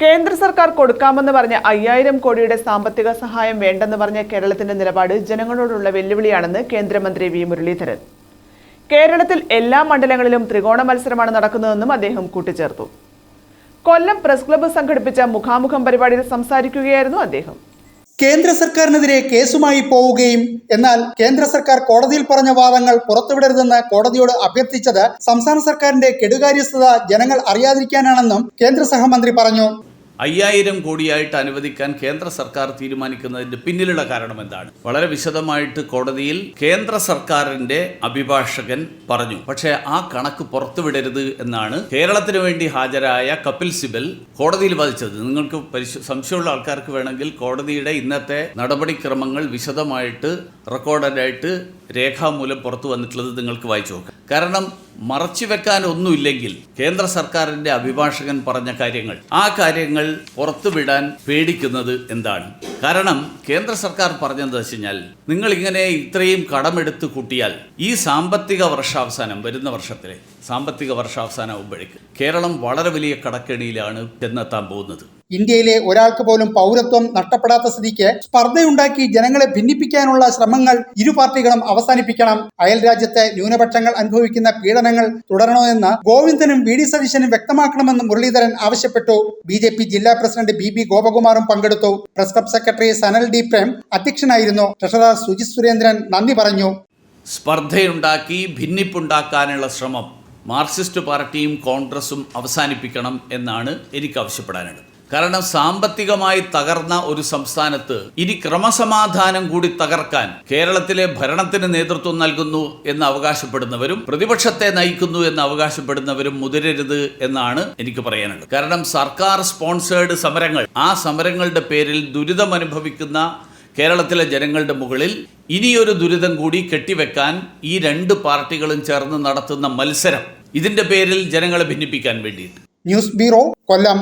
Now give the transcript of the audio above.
കേന്ദ്ര സർക്കാർ കൊടുക്കാമെന്ന് പറഞ്ഞ അയ്യായിരം കോടിയുടെ സാമ്പത്തിക സഹായം വേണ്ടെന്ന് പറഞ്ഞ കേരളത്തിന്റെ നിലപാട് ജനങ്ങളോടുള്ള വെല്ലുവിളിയാണെന്ന് കേന്ദ്രമന്ത്രി വി മുരളീധരൻ. കേരളത്തിൽ എല്ലാ മണ്ഡലങ്ങളിലും ത്രികോണ മത്സരമാണ് നടക്കുന്നതെന്നും അദ്ദേഹം കൂട്ടിച്ചേർത്തു. കൊല്ലം പ്രസ് ക്ലബ്ബ് സംഘടിപ്പിച്ച മുഖാമുഖം പരിപാടിയിൽ സംസാരിക്കുകയായിരുന്നു അദ്ദേഹം. കേന്ദ്ര സർക്കാരിനെതിരെ കേസുമായി പോവുകയും എന്നാൽ കേന്ദ്ര സർക്കാർ കോടതിയിൽ പറഞ്ഞ വാദങ്ങൾ പുറത്തുവിടരുതെന്ന് കോടതിയോട് അഭ്യർത്ഥിച്ചത് സംസ്ഥാന സർക്കാരിന്റെ കെടുകാര്യസ്ഥത ജനങ്ങൾ അറിയാതിരിക്കാനാണെന്നും കേന്ദ്ര സഹമന്ത്രി പറഞ്ഞു. അയ്യായിരം കോടിയായിട്ട് അനുവദിക്കാൻ കേന്ദ്ര സർക്കാർ തീരുമാനിക്കുന്നതിന്റെ പിന്നിലുള്ള കാരണം എന്താണ്? വളരെ വിശദമായിട്ട് കോടതിയിൽ കേന്ദ്ര സർക്കാരിന്റെ അഭിഭാഷകൻ പറഞ്ഞു. പക്ഷേ ആ കണക്ക് പുറത്തുവിടരുത് എന്നാണ് കേരളത്തിന് വേണ്ടി ഹാജരായ കപിൽ സിബൽ കോടതിയിൽ വാദിച്ചത്. നിങ്ങൾക്ക് പരിശോ സംശയമുള്ള ആൾക്കാർക്ക് വേണമെങ്കിൽ കോടതിയുടെ ഇന്നത്തെ നടപടിക്രമങ്ങൾ വിശദമായിട്ട് റെക്കോർഡഡായിട്ട് രേഖാമൂലം പുറത്തു വന്നിട്ടുള്ളത് നിങ്ങൾക്ക് വായിച്ചു നോക്കാം. കാരണം മറച്ചു വെക്കാൻ ഒന്നുമില്ലെങ്കിൽ കേന്ദ്ര സർക്കാരിന്റെ അഭിഭാഷകൻ പറഞ്ഞ കാര്യങ്ങൾ ആ കാര്യങ്ങൾ പുറത്തുവിടാൻ പേടിക്കുന്നത് എന്താണ്? കാരണം കേന്ദ്ര സർക്കാർ പറഞ്ഞെന്ന് വെച്ച് കഴിഞ്ഞാൽ നിങ്ങൾ ഇങ്ങനെ ഇത്രയും കടമെടുത്ത് കൂട്ടിയാൽ ഈ സാമ്പത്തിക വർഷാവസാനം വരുന്ന വർഷത്തിലെ സാമ്പത്തിക വർഷാവസാനം ആകുമ്പോഴേക്ക് കേരളം വളരെ വലിയ കടക്കെണിയിലാണ് ചെന്നെത്താൻ പോകുന്നത്. ഇന്ത്യയിലെ ഒരാൾക്ക് പോലും പൗരത്വം നഷ്ടപ്പെടാത്ത സ്ഥിതിക്ക് സ്പർദ്ധയുണ്ടാക്കി ജനങ്ങളെ ഭിന്നിപ്പിക്കാനുള്ള ശ്രമങ്ങൾ ഇരു പാർട്ടികളും അവസാനിപ്പിക്കണം. അയൽ രാജ്യത്തെ ന്യൂനപക്ഷങ്ങൾ അനുഭവിക്കുന്ന പീഡനങ്ങൾ തുടരണമെന്ന് ഗോവിന്ദനും വി ഡി സതീശനും വ്യക്തമാക്കണമെന്ന് മുരളീധരൻ ആവശ്യപ്പെട്ടു. ബി ജെ പി ജില്ലാ പ്രസിഡന്റ് ബി ബി ഗോപകുമാറും പങ്കെടുത്തു. Press club secretary Sanal D Prem അധ്യക്ഷനായിരുന്നു. ട്രഷറർ സുജിത് സുരേന്ദ്രൻ നന്ദി പറഞ്ഞു. സ്പർദ്ധയുണ്ടാക്കി ഭിന്നിപ്പുണ്ടാക്കാനുള്ള ശ്രമം മാർക്സിസ്റ്റ് പാർട്ടിയും കോൺഗ്രസും അവസാനിപ്പിക്കണം എന്നാണ് എനിക്ക് ആവശ്യപ്പെടാനുള്ളത് കാരണം സാമ്പത്തികമായി തകർന്ന ഒരു സംസ്ഥാനത്ത് ഇനി ക്രമസമാധാനം കൂടി തകർക്കാൻ കേരളത്തിലെ ഭരണത്തിന് നേതൃത്വം നൽകുന്നു എന്ന് അവകാശപ്പെടുന്നവരും പ്രതിപക്ഷത്തെ നയിക്കുന്നു എന്ന് അവകാശപ്പെടുന്നവരും മുതിരരുത് എന്നാണ് എനിക്ക് പറയാനുള്ളത്. കാരണം സർക്കാർ സ്പോൺസേഡ് സമരങ്ങൾ ആ സമരങ്ങളുടെ പേരിൽ ദുരിതം അനുഭവിക്കുന്ന കേരളത്തിലെ ജനങ്ങളുടെ മുകളിൽ ഇനിയൊരു ദുരിതം കൂടി കെട്ടിവെക്കാൻ ഈ രണ്ട് പാർട്ടികളും ചേർന്ന് നടത്തുന്ന മത്സരം ഇതിന്റെ പേരിൽ ജനങ്ങളെ ഭിന്നിപ്പിക്കാൻ വേണ്ടിയിട്ട്. News bureau Kollam.